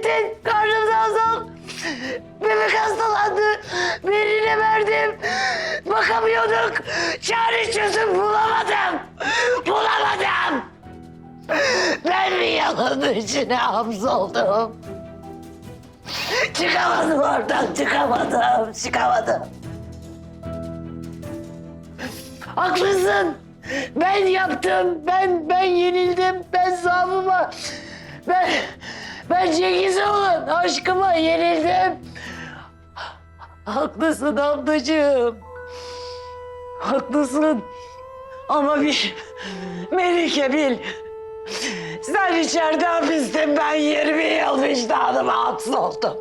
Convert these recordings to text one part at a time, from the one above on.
ettin. Karnımdan sal. Bebek hastalandı. Birine verdim. Bakamıyorduk. Çare çözüm bulamadım. Bulamadım. Ben mi yalanın içine hapsoldum? Çıkamadım oradan, çıkamadım, çıkamadım. Haklısın. Ben yaptım, ben ben yenildim, ben zaafıma, ben Cengiz olan aşkıma yenildim. Haklısın ablacığım. Haklısın. Ama bir Melike bil. Sen içeride hapistin, ben 20 yıl vicdanıma hapsoldum.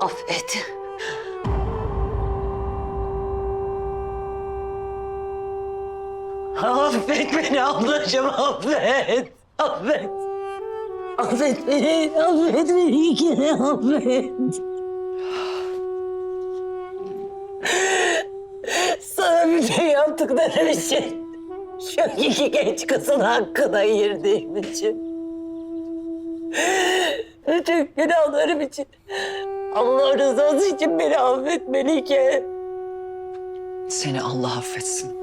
Affet. Affet beni ablacığım, affet. Affet. Affet beni, affet beni kere affet. Sana bütün yaptıklarım için, şu iki genç kızın hakkına girdiğim için. Bütün günahlarım için. Allah rızası için beni affet Melike. Seni Allah affetsin.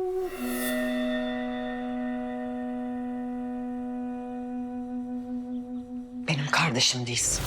Kardeşim değilsin.